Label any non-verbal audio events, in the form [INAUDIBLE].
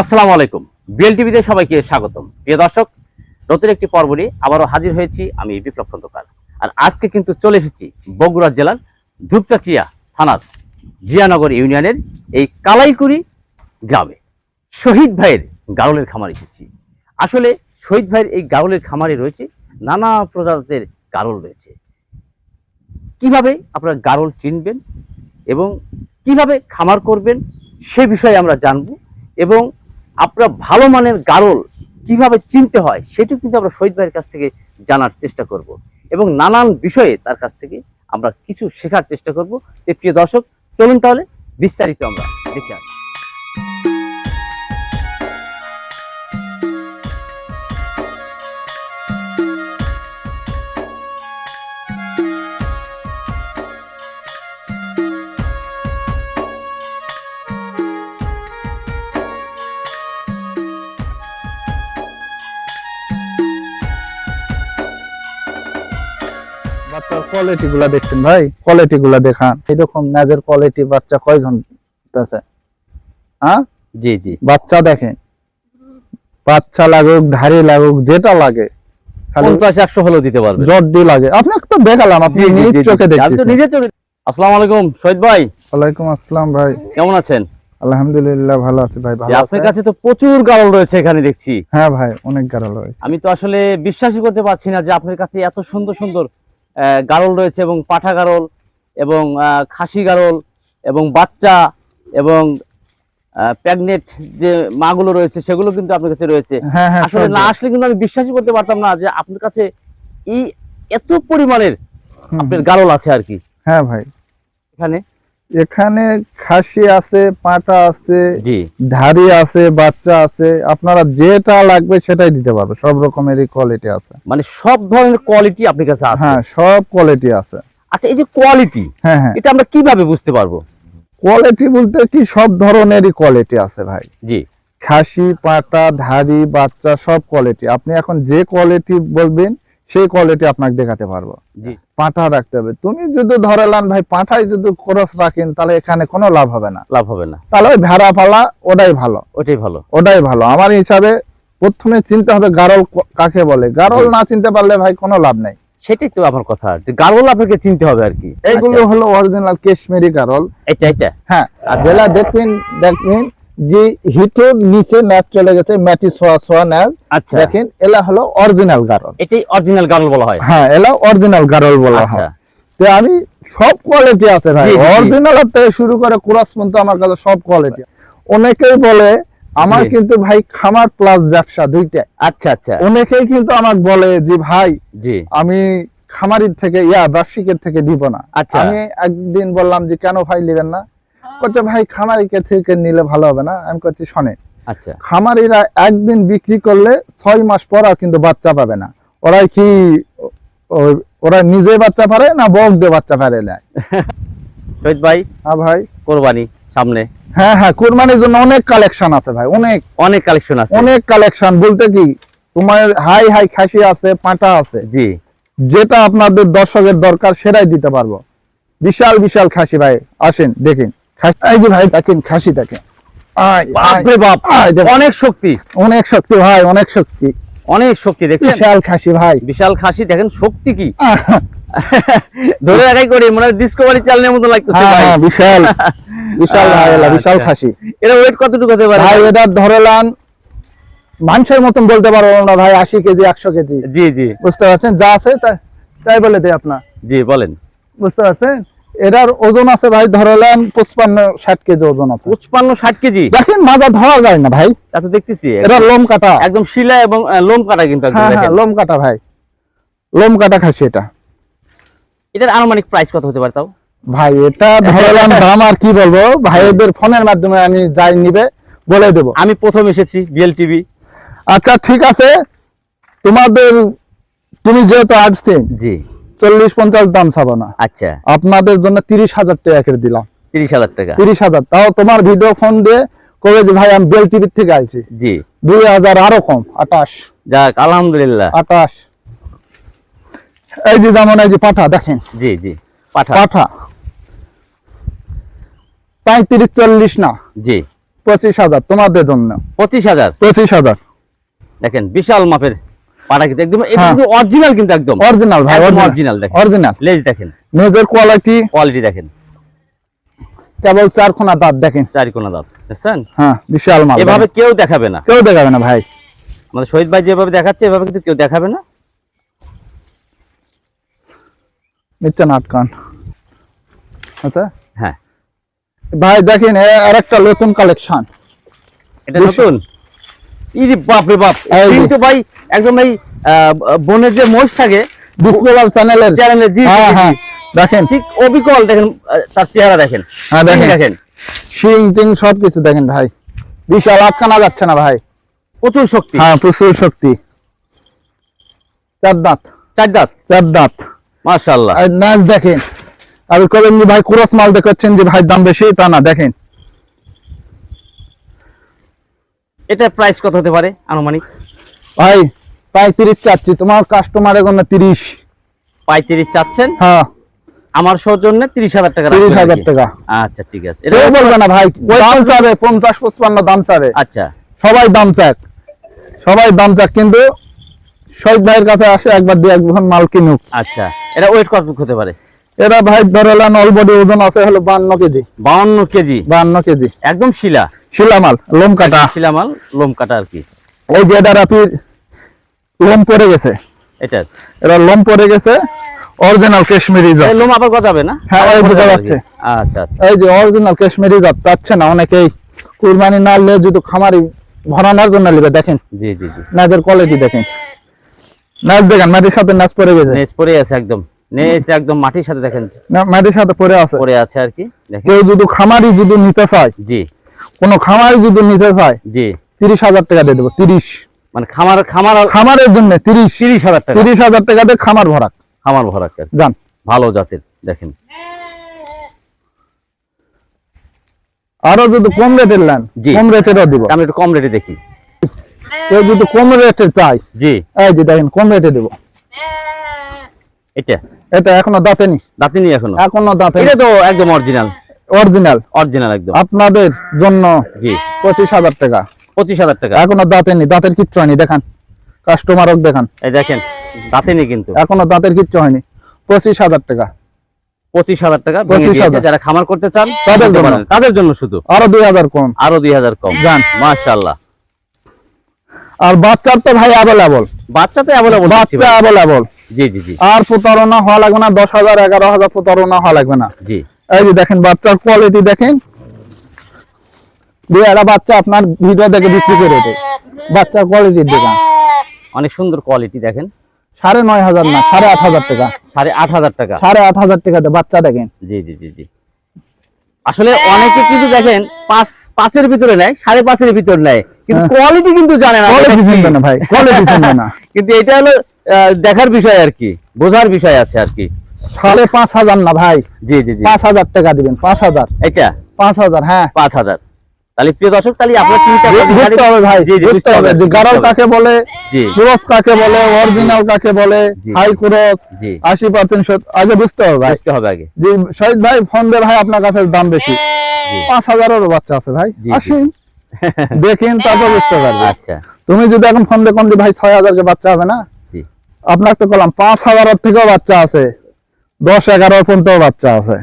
আসসালামু আলাইকুম। বিএল টিভিতে সবাইকে স্বাগতম। প্রিয় দর্শক, নতুন একটি পর্ব নিয়ে আবারও হাজির হয়েছি আমি বিপ্লব খন্দকার। আর আজকে কিন্তু চলে এসেছি বগুড়া জেলার ধূপচাচিয়া থানার জিয়ানগর ইউনিয়নের এই কালাইকুড়ি গ্রামে। শহীদ ভাইয়ের গারলের খামার এসেছি। আসলে শহীদ ভাইয়ের এই গারলের খামারে রয়েছে নানা প্রজাতির গারল রয়েছে। কীভাবে আপনারা গারল চিনবেন এবং কীভাবে খামার করবেন সে বিষয়ে আমরা জানব এবং আপনারা ভালো মানের গারল কীভাবে চিনতে হয়, সেটিও কিন্তু আমরা শহীদ ভাইয়ের কাছ থেকে জানার চেষ্টা করব। এবং নানান বিষয়ে তার কাছ থেকে আমরা কিছু শেখার চেষ্টা করব। প্রিয় দর্শক, চলুন তাহলে বিস্তারিত আমরা দেখে আসি। কোয়ালিটি গুলা দেখছেন ভাই? কোয়ালিটি গুলা দেখান। এরকম নাজের কোয়ালিটি বাচ্চা কয়জন আছে? হ্যাঁ? জি জি। বাচ্চা দেখেন। বাচ্চা লাগুক ধারি লাগুক যেটা লাগে। পঞ্চাশ একশো হলেও দিতে পারবেন। জর্দি লাগে। আপনাকে তো দেখালাম আপনি জি, জি, নিজ জি, জি। চোখে আমি তো নিজে চোখে আসসালামু আলাইকুম শহীদ ভাই। ওয়ালাইকুম আসসালাম ভাই। কেমন আছেন? আলহামদুলিল্লাহ ভালো আছি ভাই ভালো আপনার কাছে তো প্রচুর গারল রয়েছে এখানে দেখছি। হ্যাঁ ভাই অনেক রয়েছে। আমি তো আসলে বিশ্বাসই করতে পারছি না যে আপনার কাছে এত সুন্দর সুন্দর গারল রয়েছে এবং পাঠা গারল এবং খাসি গারল এবং বাচ্চা এবং প্যাগনেট যে মাগুলো রয়েছে সেগুলো কিন্তু আপনার কাছে রয়েছে। হ্যাঁ হ্যাঁ আসলে না আসলে কিন্তু আমি বিশ্বাসই করতে পারতাম না যে আপনার কাছে এই এত পরিমাণের আপনার গারল আছে আর কি। হ্যাঁ ভাই। এখানে এখানে খাসি আছে পাটা আছে ধারি আছে বাচ্চা আছে আপনারা যেটা লাগবে সেটাই দিতে পারবে সব রকমেরই কোয়ালিটি আছে। মানে সব ধরনের কোয়ালিটি আপনার কাছে আছে? হ্যাঁ সব কোয়ালিটি আছে। আচ্ছা এই যে কোয়ালিটি হ্যাঁ হ্যাঁ। এটা আমরা কীভাবে বুঝতে পারব? কোয়ালিটি বলতে কি সব ধরনেরই কোয়ালিটি আছে ভাই। জি। খাসি পাটা ধারি বাচ্চা সব কোয়ালিটি আপনি এখন যে কোয়ালিটি বলবেন সেই কোয়ালিটি আপনাকে দেখাতে পারব। জি। পাঁঠা রাখতে হবে। তুমি যদি ধরে লান ভাই পাঁঠাই যদি খরচ রাখেন তাহলে এখানে কোনো লাভ হবে না। লাভ হবে না। তাহলে ওই ভেড়া পালা ওটাই ভালো। ওইটাই ভালো। ওটাই ভালো। আমার হিসাবে প্রথমে চিনতে হবে গারল কাকে বলে। গারল না চিনতে পারলে ভাই কোনো লাভ নেই। সেটাই তো আমার কথা যে গারল আপনাকে চিনতে হবে আর কি। এইগুলো আচ্ছা, হলো অরিজিনাল কাশ্মীরি গারল। এটা এটা হ্যাঁ আর যেটা দেখবেন দেখবেন যে হিটের নিচে ম্যাচ চলে গেছে ম্যাটি সোয়া সোয়া ন্যাচ আচ্ছা। দেখেন এলা হলো অরিজিনাল গারল। এটাই অরিজিনাল গারল বলা হয়। হ্যাঁ এলা অরিজিনাল গারল বলা আচ্ছা। হয় তো আমি সব কোয়ালিটি আছে ভাই। অরিজিনাল থেকে শুরু করে ক্রস পর্যন্ত আমার কাছে সব কোয়ালিটি অনেকেই বলে আমার কিন্তু ভাই খামার প্লাস ব্যবসা দুইটা আচ্ছা আচ্ছা। অনেকেই কিন্তু আমাকে বলে যে ভাই জি। আমি খামারির থেকে ইয়া ব্যবসায়িকের থেকে দিব না। আচ্ছা। আমি একদিন বললাম যে কেন ভাই নেবেন না? কচ্ছে ভাই খামারিকে থেকে নিলে ভালো হবে না? আমি করছি শোনে আচ্ছা। খামারিরা একদিন বিক্রি করলে ছয় মাস পর আর কিন্তু বাচ্চা পাবে না। ওরাই কি ওরা নিজে বাচ্চা পারে না বক দিয়ে বাচ্চা পারে না? [LAUGHS] শহীদ ভাই। হ্যাঁ ভাই। কোরবানি সামনে। হ্যাঁ হ্যাঁ কুরবানির জন্য অনেক কালেকশন আছে ভাই অনেক। অনেক কালেকশন আছে। অনেক কালেকশন বলতে কি তোমার হাই হাই খাসি আছে পাঁটা আছে। জি। যেটা আপনাদের দর্শকের দরকার সেটাই দিতে পারব। বিশাল বিশাল খাসি ভাই আসেন দেখেন। এই যে ভাই দেখেন খাসি দেখেন। অনেক শক্তি। অনেক শক্তি ভাই অনেক শক্তি। অনেক শক্তি দেখছেন? বিশাল খাসি ভাই। বিশাল খাসি দেখেন শক্তি কি? ধরে রাখাই করি মনে হয় ডিসকভারি চ্যানেলের মতো লাগতেছে হ্যাঁ, ভাই। বিশাল বিশাল ভাই বিশাল আচ্ছা। খাসি। এটা ওয়েট কতটুকু হতে পারে? ভাই এটা ধরলাম মানুষের মতন বলতে পারব না ভাই আশি কেজি একশো কেজি। জি জি। বুঝতে পারছেন? যা আছে তাই- তাই বলে দেয় আপনার। জি বলেন। বুঝতে পারছেন? এটার ওজন আছে ভাই ধরলাম পঁচপান্ন ষাট কেজি ওজন আছে। পঁচপান্ন ষাট কেজি? দেখেন মাজা ধরা যায় না ভাই। তা তো দেখতেছি। এটা লোম কাটা। একদম শিলা এবং লোম কাটা কিন্তু হ্যাঁ হ্যাঁ। লোম কাটা ভাই। লোম কাটা খাসি এটা। এটার আনুমানিক প্রাইস কত হতে পারে তাও? ভাই এটা ধরলাম [LAUGHS] দাম আর কি বলব? ভাইদের ফোনের মাধ্যমে আমি যাই নিবে বলে দেব। আমি প্রথম এসেছি বিএল টিভি। আচ্ছা ঠিক আছে। তোমাদের তুমি যেহেতু আসছেন জি। চল্লিশ পঞ্চাশ দাম চাবো না। আচ্ছা। আপনাদের জন্য তিরিশ হাজার টাকা করে দিলাম। তিরিশ হাজার টাকা। তিরিশ হাজার। তাও তোমার ভিডিও ফোন দিয়ে কবে যে ভাই আমি বেল টিভির থেকে আইছি। জি। দুই হাজার আরও কম আটাশ যাক আলহামদুলিল্লাহ। আটাশ এই যে যেমন এই যে পাঠা দেখেন। জি জি পাঠা। পাঠা। পঁয়ত্রিশ চল্লিশ না? জি। পঁচিশ হাজার তোমাদের জন্য। পঁচিশ হাজার। পঁচিশ হাজার। দেখেন বিশাল মাপের পাটা কিন্তু একদম এটা হ্যাঁ। কিন্তু অরিজিনাল কিন্তু একদম। অরিজিনাল ভাই একদম অরিজিনাল দেখেন। অরিজিনাল লেজ দেখেন। মেজর কোয়ালিটি কোয়ালিটি দেখেন। কেবল চার কোনা দাঁত দেখেন। চারি কোনা দাঁত দেখছেন? হ্যাঁ বিশাল মাল এভাবে কেউ দেখাবে না। কেউ দেখাবে না ভাই। আমাদের শহীদ ভাই যেভাবে দেখাচ্ছে এভাবে কিন্তু কেউ দেখাবে না। নিচে নাটকান আচ্ছা? হ্যাঁ। ভাই দেখেন এ আরেকটা নতুন কালেকশন এটা নতুন? ইরে বাপ রে বাপ। কিন্তু ভাই একদম এই বনের যে মোষ থাকে চ্যানেলের জি হ্যাঁ হ্যাঁ দেখেন। ঠিক অবিকল দেখেন তার চেহারা দেখেন। হ্যাঁ, দেখেন। দেখেন। শিং টিং সব কিছু দেখেন ভাই। বিশাল আটকানা যাচ্ছে না ভাই। প্রচুর শক্তি। হ্যাঁ প্রচুর শক্তি। চার দাঁত। চার দাঁত? চার দাঁত। মাশাআল্লাহ। নাচ দেখেন। আর কবেন যে ভাই ক্রস মাল দেখাচ্ছেন যে ভাই দাম বেশি তা না দেখেন। এটা প্রাইস কত হতে পারে আনুমানিক? ভাই প্রায় তিরিশ চাচ্ছি তোমার কাস্টমারের জন্য তিরিশ। পঁয়ত্রিশ চাচ্ছেন? হ্যাঁ। আমার সৌজন্যে তিরিশ হাজার টাকা 30,000 হাজার টাকা। আচ্ছা ঠিক আছে। এটা বলবে না ভাই দাম চাবে পঞ্চাশ পঁচপান্ন দাম চাবে আচ্ছা। সবাই দাম চাক। সবাই দাম চাক কিন্তু শহীদ ভাইয়ের কাছে আসে একবার দিয়ে একবার মাল কিনুক। আচ্ছা। এটা ওয়েট কত হতে পারে? এরা ভাই ধরেলেন অল বডি ওজন আছে হলো বান্ন কেজি। বাউন্ন কেজি? বান্ন কেজি। একদম শিলা? শিলা মাল লোম কাটা। শিলা মাল লোম কাটা আর কি। ওই যে এটা রাপি লোম পড়ে গেছে। এটা? এরা লোম পড়ে গেছে অরিজিনাল কাশ্মীরি জাত। এই লোম আবার গজাবে না? হ্যাঁ, এই গজাবে যাচ্ছে। আচ্ছা আচ্ছা। এই যে অরিজিনাল কাশ্মীরি জাত পাচ্ছে না অনেকেই। কুরবানি না নিলে যদি খামারি ভরানোর জন্য নেবে দেখেন। জি জি জি। নাচের কোয়ালিটি দেখেন। নাচ দেখেন মাটির সাথে নাচ পড়ে গেছে। নেচ পড়ে আছে একদম। একদম মাটির সাথে দেখেন। না- মাটির সাথে পড়ে আছে। পড়ে আছে আর কি কেউ যদি খামারি যদি নিতে চায় জি। কোনো খামারি যদি নিতে চায় জি। তিরিশ হাজার টাকা দিয়ে দেবো তিরিশ। মানে খামার খামার খামারের জন্য তিরিশ। তিরিশ হাজার টাকা। তিরিশ হাজার টাকা দিয়ে খামার ভরা খামার ভরা যান। ভালো জাতের দেখেন। আরও যদি কম রেটের নেন। কম রেটেরও দিব। আমি একটু কম রেটে দেখি। কেউ যদি কম রেটের চাই জি। এই যে দেখেন কম রেটে দিব। এটা। এটা এখনও দাঁতেনি। দাঁতিনি এখনও? এখনও দাঁতে এটা তো একদম অরিজিনাল অরিজিনাল অরিজিনাল একদম। আপনাদের জন্য জি। পঁচিশ হাজার টাকা। পঁচিশ হাজার টাকা। এখনও দাঁতেনি দাঁতের কিচ্ছু হয়নি দেখান। কাস্টমারক দেখান। এই দেখেন দাঁতেনি কিন্তু। এখনও দাঁতের কিচ্ছু হয়নি। পঁচিশ হাজার টাকা। পঁচিশ হাজার টাকা 25,000 দিয়েছে। যারা খামার করতে চান তাদের জন্য। তাদের জন্য শুধু। আরও দুই হাজার কম। আরও দুই হাজার কম। যান। মাশাল্লাহ আর বাচ্চার তো ভাই অ্যাভেলেবল বাচ্চা তো অ্যাভেলেবল বাচ্চা অ্যাভেলেবল জি জি জি। আর প্রতারণা হওয়া লাগবে না দশ হাজার এগারো হাজার প্রতারণা হওয়া লাগবে না। জি। এই যে দেখেন বাচ্চার কোয়ালিটি দেখেন। দিয়ে এরা বাচ্চা আপনার ভিডিও দেখে বিক্রি করে দেয়। বাচ্চার কোয়ালিটি দেখেন অনেক সুন্দর কোয়ালিটি দেখেন। সাড়ে নয় হাজার না সাড়ে আট হাজার টাকা। সাড়ে আট হাজার টাকা। সাড়ে আট হাজার টাকাতে বাচ্চা দেখেন। জি জি জি জি। আসলে অনেকে কিন্তু দেখেন পাঁচ পাঁচের ভিতরে নেয় সাড়ে পাঁচের ভিতরে নেয়। কিন্তু হ্যাঁ। কোয়ালিটি কিন্তু জানে না কোয়ালিটি চিনবে না ভাই কোয়ালিটি [LAUGHS] চিনবে না। কিন্তু এটা হলো দেখার বিষয় আর কি বোঝার বিষয় আছে আর কি। সাড়ে পাঁচ হাজার না ভাই? জি জি জি। পাঁচ হাজার টাকা দিবেন পাঁচ হাজার। এটা? পাঁচ হাজার হ্যাঁ। পাঁচ হাজার। তাহলে প্রিয় দর্শক তাহলে আপনার চিন্তা বুঝতে হবে ভাই জি জি বুঝতে হবে। যে গারল কাকে বলে ক্রস কাকে বলে অরিজিনাল কাকে বলে হাই ক্রস জি। আশি পার্সেন্ট আগে বুঝতে হবে ভাই। বুঝতে হবে আগে। যে শহীদ ভাই ফোন দে ভাই আপনার কাছে দাম বেশি। জি। পাঁচ হাজারেরও বাচ্চা আছে ভাই। আসেন। দেখেন তারপর বুঝতে পারবে। আচ্ছা। তুমি যদি এখন ফোন দেখুন কোন ভাই ছয় হাজার কে বাচ্চা হবে না? জি। আপনার তো কলাম পাঁচ হাজারের থেকেও বাচ্চা আছে দশ এগারো পর্যন্ত বাচ্চা আছে।